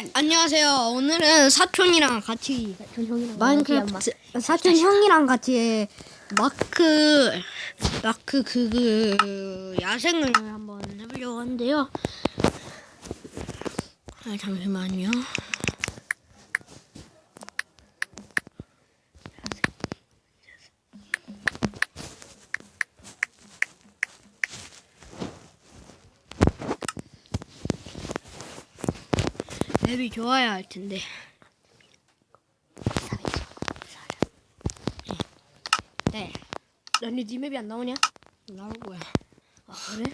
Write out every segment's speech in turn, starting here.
네, 안녕하세요. 오늘은 사촌이랑 같이 전 형이랑 마인크래프트 사촌 형이랑 같이 마크 마크 그, 그 야생을 한번 해보려고 하는데요. 아, 잠시만요. 앱이 좋아야 할 텐데. 네. 아니 니 맵이 안 나오냐? 나올 거야. 아 그래?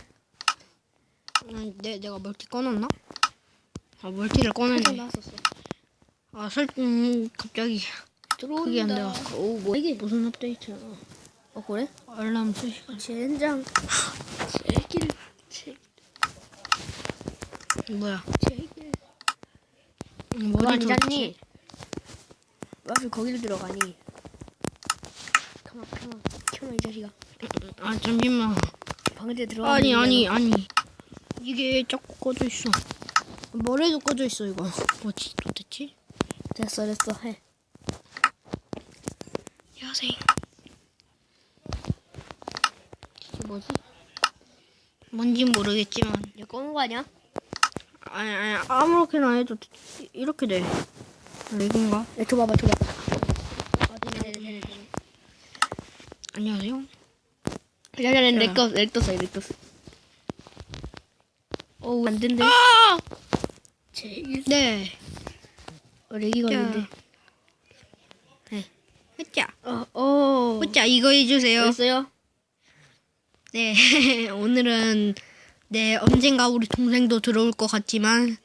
음, 내 내가 멀티 꺼놨나? 아 멀티를 꺼냈네. 나왔었어. 아 설, 음, 갑자기 들어온다. 그게 안 돼요. 오 뭐야 이게? 무슨 업데이트야? 어 그래? 알람 수시간. 젠장. 제길 제 뭐야? 안 잤니? 좋지? 왜 거기로 들어가니? 가만 가만 켜놔 이 자식아. 아 잠시만. 방에 들어가. 아니 아니 아니. 이게 자꾸 꺼져 있어. 머리도 꺼져 있어 이거. 뭐지 도대체? 됐어 됐어 해. 야생. 이게 뭐지? 뭔진 모르겠지만. 야 꺼는 거 아니야? 아니 아니 아무렇게나 해도 돼. 이렇게 돼. 아, 이건가? 야 줘봐봐 줘봐. 아 되네 되네 되네 되네. 안녕하세요. 야야야 떴어 렉 떴어 렉 떴어. 어우 안 된대. 아! 제길. 네. 어 렉이 걸린대. 네. 으짜. 어 어. 으짜 이거 해주세요. 있어요? 네. 오늘은 네 언젠가 우리 동생도 들어올 것 같지만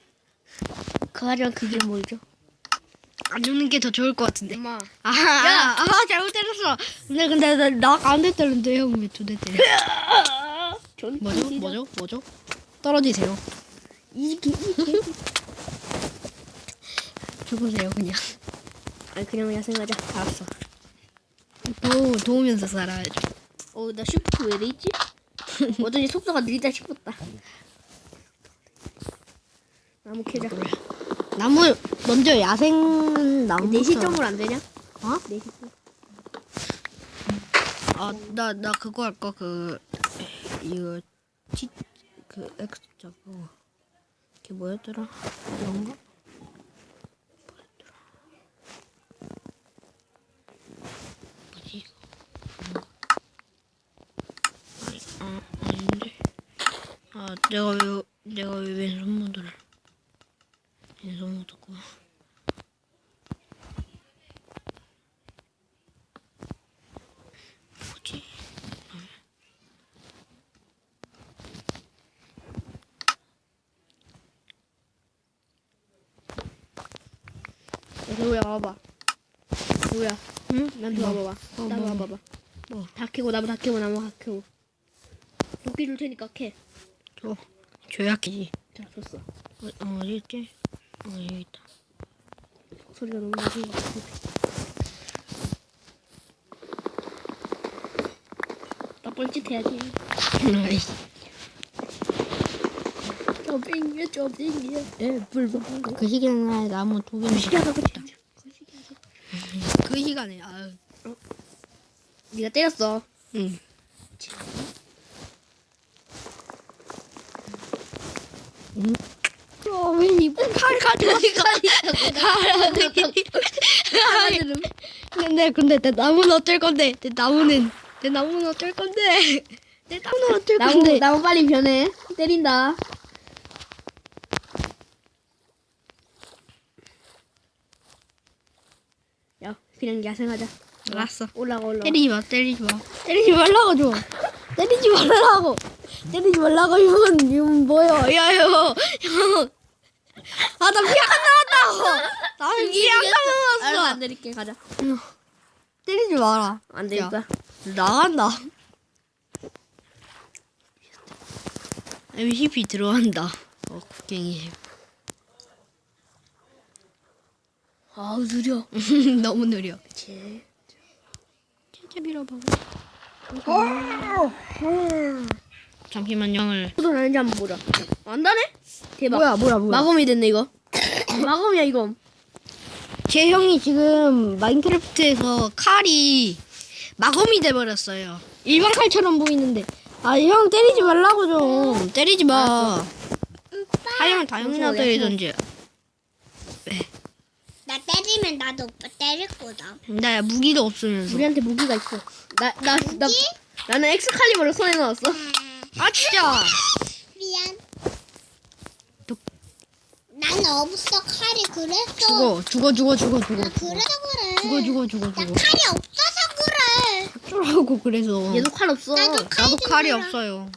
그 하지만 그게 뭐죠? 안 주는 게 더 좋을 것 같은데. 엄마. 아, 아, 아 잘못 때렸어. 근데 근데 나나안대 때렸는데 형왜 두대 때려? 전 뭐죠? 뭐죠? 뭐죠? 떨어지세요. 이게 이게. 죽으세요 그냥. 아니 그냥 야생하자. 알았어. 도 도우면서 살아야죠. 어나 슈퍼 왜 이래 있지? 어쩐지 속도가 느리다 싶었다. 나무 캐자. 나무 먼저 야생 나무. 네 시점으로 안 되냐? 어? 네 시점. 아, 나, 나 그거 할까? 그, 이거, 치, 그, 엑스 잡고. 그게 뭐였더라? 이런가? 뭐였더라? 뭐지, 이거? 이런가? 아니, 아, 아닌데. 아, 내가 왜, 내가 왜 왼손 모드를. 왼손. 뭐지? 야, 누구야 와봐. 누구야? 응? 나한테 와봐봐. 어, 나무 뭐, 와봐봐. 뭐, 다 캐고 나무 다 캐고 나무 다 캐고. 도끼 줄 테니까 캐. 줘. 줘야지. 자 줬어. 어, 어, 어디 있지? 어, 여기 있다. 소리가 너무 같아. 나 뻘짓 해야지. 아이씨. 점핑이야 점핑이야. 에 불불. 그 시간에 나무 두 개는 시기하다 그랬다. 그 시간에, 아유. 네가 때렸어. 응. 어, 왜 가져왔어? 하늘은 근데, 근데, 내 나무는 어쩔 건데? 내 나무는, 내 나무는 어쩔 건데? 내 나무는 어쩔 나무 건데? 나무 빨리 변해. 때린다. 야 그냥 야생하자. 알았어. 올라가 올라가. 때리지 마, 때리지 마. 때리지 말라고 좀. 때리지 말라고. 때리지 말라고, 이건, 이건 뭐야. 야, 형. 형. 아, 나 피아가 나왔다고. 나 피아가 나왔어. 안 때릴게 가자. 때리지 마라. 안. 거야. 나간다. MCP 들어간다. 어, 국경이. 아우 느려. 너무 느려. 제. 진짜 밀어봐. 잠시만 영을. 소도 나는지 한번 보자. 안 다네? 대박. 뭐야, 뭐야, 뭐야. 마검이 됐네 이거. 마검이야 이거. 제 형이 지금 마인크래프트에서 칼이 마검이 돼버렸어요. 일반 칼처럼 보이는데. 아, 형 때리지 말라고 좀. 때리지 마. 하려면 다 형이나 잠시만요. 때리던지. 나 때리면 나도 오빠 때릴 거다. 나 무기도 없으면서. 우리한테 무기가 있어. 나 나나 나는 엑스칼리버를 손에 넣었어. 아, 진짜. 미안. 또- 난 없어 칼이 그래서. 죽어, 죽어, 죽어, 죽어, 죽어. 나 그래서 그래. 죽어, 죽어, 죽어, 나 죽어. 칼이 없어서 그래. 어쩌라고, 그래서. 얘도 칼 없어. 나도 칼 나도 좀 칼이 줘라. 없어요.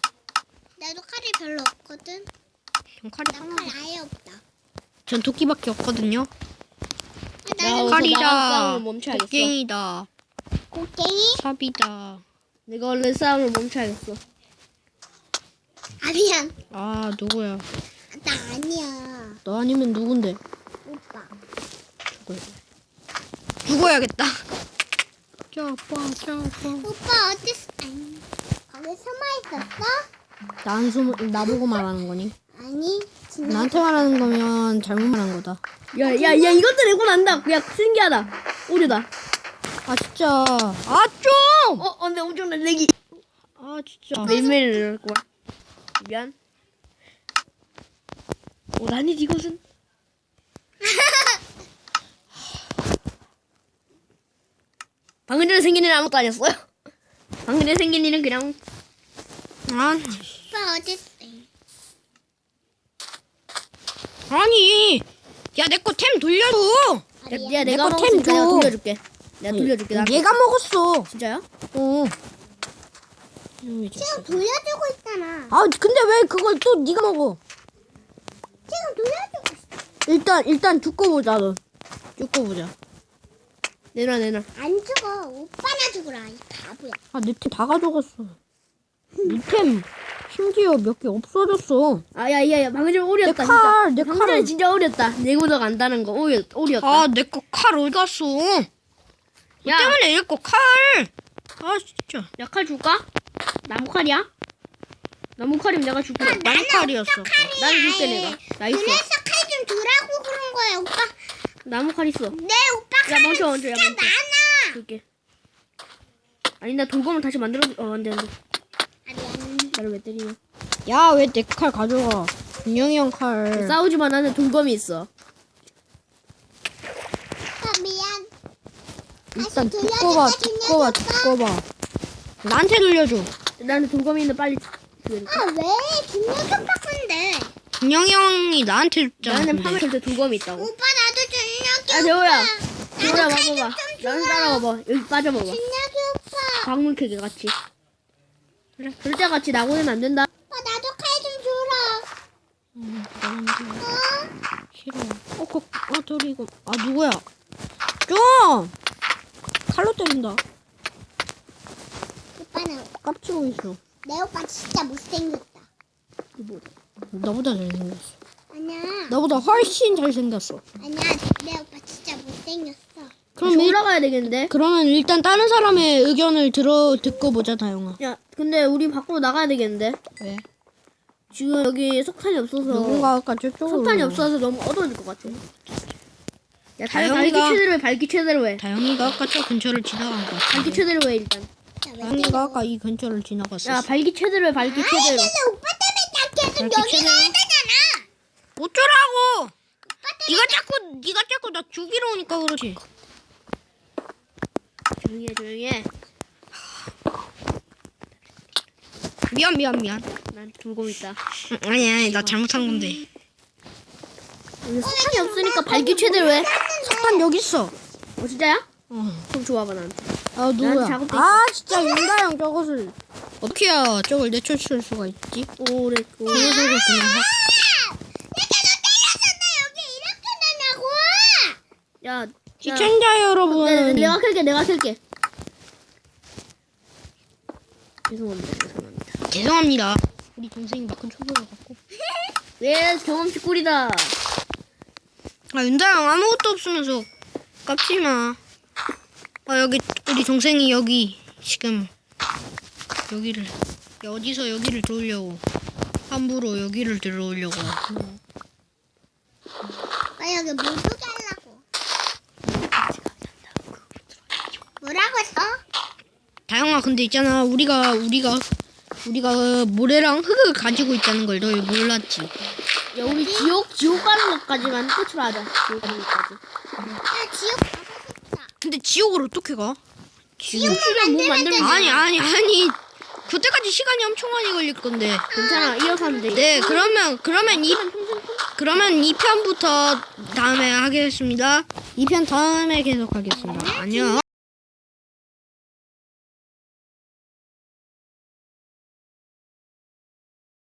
나도 칼이 별로 없거든. 전 칼이 나 하나. 칼 아예 없다. 전 도끼밖에 없거든요. 아, 나 나는 어디서 칼이다. 싸움을 멈춰야겠어. 곡괭이다. 곡괭이? 삽이다. 내가 얼른 싸움을 멈춰야겠어. 아 미안. 아, 누구야? 나 아니야. 너 아니면 누군데? 오빠. 죽어야겠다. 짜파, 짜파. 오빠 어딨어? 아니. 거기 숨어 있었어? 난 숨, 나보고 말하는 거니? 아니. 나한테 말하는 거면 잘못 말한 거다. 야 야 야 이것도 내고 난다. 야 신기하다. 오류다. 아, 진짜. 아, 좀! 어 근데 엄청 내기. 아, 진짜. 이럴 거야. 미안. 어 아니지 이것은. 방금 전에 생긴 일은 아무것도 아니었어요. 방금 전에 생긴 일은 그냥 아, 오빠 어딨어? 아니. 야, 내 거 템 돌려줘. 야. 야 내가 내거 템 먹었으니까 내가 줘. 돌려줄게. 내가 돌려줄게. 나 얘가 먹었어. 진짜요? 어. 지금 돌려주고 있잖아. 아, 근데 왜 그걸 또 네가 먹어? 지금 돌려주고 있어. 일단, 일단 죽고 보자, 너. 죽고 보자. 내놔 내놔. 안 죽어. 오빠나 죽으라. 이 바보야. 아, 내템다 가져갔어. 네템 심지어 몇 개 없어졌어. 아야 야야 방금 전에 오렸다 내 칼, 내 진짜. 방금 칼은. 진짜 오렸다. 내고도 간다는 거 오렸 오렸다. 아, 내 거 칼 어디 갔어? 너 야. 때문에 내거 칼. 아, 진짜. 야칼 줄까? 나무 칼이야? 나무 칼이면 내가 줄게. 나무 칼이었어. 나도 줄게 내가. 나 있어. 그래서 칼 좀 주라고 그런 거야, 오빠. 나무 칼 있어. 내 오빠 야칼 멈춰 멈춰 야 진짜 멈춰. 많아. 줄게. 아니 나 돌검을 다시 만들어. 어 안돼 안돼. 아. 나를 왜 때리냐? 야, 왜 내 칼 가져가? 준영이 형 칼. 싸우지만 나는 돌검이 있어. 아, 미안. 일단 다시 두꺼봐, 돌려줄까, 두꺼봐, 두꺼봐. 나한테 돌려줘. 나는 돌검이 있는 빨리. 줄게. 아, 왜? 김여경 오빠 건데. 준영이 형이 나한테 줬잖아. 나는 근데. 파면 절대 돌검이 있다고. 오빠, 나도 준혁이 아 재호야. 재호야 나도 칼 와봐봐. 좀 나를 주라. 따라와봐. 여기 빠져봐봐. 준혁이 오빠. 광물 캐게 같이. 그래. 절대 같이 나고는 안 된다. 오빠, 나도 칼좀 주라. 음, 나는 좀 어? 싫어. 어, 거, 어, 저리 이거. 아, 누구야? 좀! 칼로 때린다. 깝치고 있어. 내 오빠 진짜 못생겼다. 나보다 잘생겼어. 아니야. 나보다 훨씬 잘생겼어. 아니야, 내 오빠 진짜 못생겼어. 그럼 일, 올라가야 되겠는데. 그러면 일단 다른 사람의 의견을 들어 듣고 보자, 다영아. 야, 근데 우리 밖으로 나가야 되겠는데. 왜? 지금 여기 석탄이 없어서 누군가 아까 저쪽으로. 석탄이 없어서 너무 어두워질 것 같아. 야, 다영이가- 발기 최대로 해. 발기 최대로 해. 다영이가 아까 저 근처를 지나간 것 같아. 발기 최대로 해 일단. 다영이가 아까 이 근처를 지나갔어. 야, 발기 최대로 해. 발기 아니, 최대로. 근데 오빠 때문에 나 계속 여기. 가야 되잖아. 어쩌라고! 네가 자꾸 네가 자꾸 나 죽이러 오니까 그렇지. 조용히 해, 조용히 해. 미안 미안 미안. 난 돌고 있다. 응, 아니 아니 나 잘못한 건데. 석탄이 없으니까 발기 최대로 해. 석탄 여기 있어. 어, 진짜야? 어. 그럼 좋아봐 나한테. 아 누구야? 아 진짜 윤다영 저것을 어떻게야 저걸 내쫓을 수가 있지? 오래. 오. 그 녀석을 그냥 확- 내가 너 때렸잖아. 여기 이렇게 되냐고. 야, 야. 시청자 여러분. 네, 내가 켤게. 내가 켤게. 죄송합니다. 죄송합니다. 죄송합니다. 우리 동생이 막큰 초보여 갖고. 예, 경험치 꿀이다. 아 윤다영 아무것도 없으면서 깝지 마. 아 여기 우리 동생이 여기 지금 여기를 어디서 여기를 들어오려고 함부로 여기를 들어오려고. 아, 나 여기 물 두개 하려고. 뭐라고 했어? 다영아 근데 있잖아 우리가 우리가 우리가 모래랑 흙을 가지고 있다는 걸널 몰랐지. 야 우리 지옥 지옥 가는 것까지만 끝으로 하자. 지옥 가는 것까지. 나 지옥 가고 싶다. 근데 지옥을 어떻게 가? 지옥. 혹시나 뭐 만들면 아니 아니 아니 그때까지 시간이 엄청 많이 걸릴 건데. 괜찮아 이어서 하면 돼. 네 그러면 그러면 이 그러면 2편부터 다음에 하겠습니다. 2편 다음에 계속 하겠습니다. 안녕.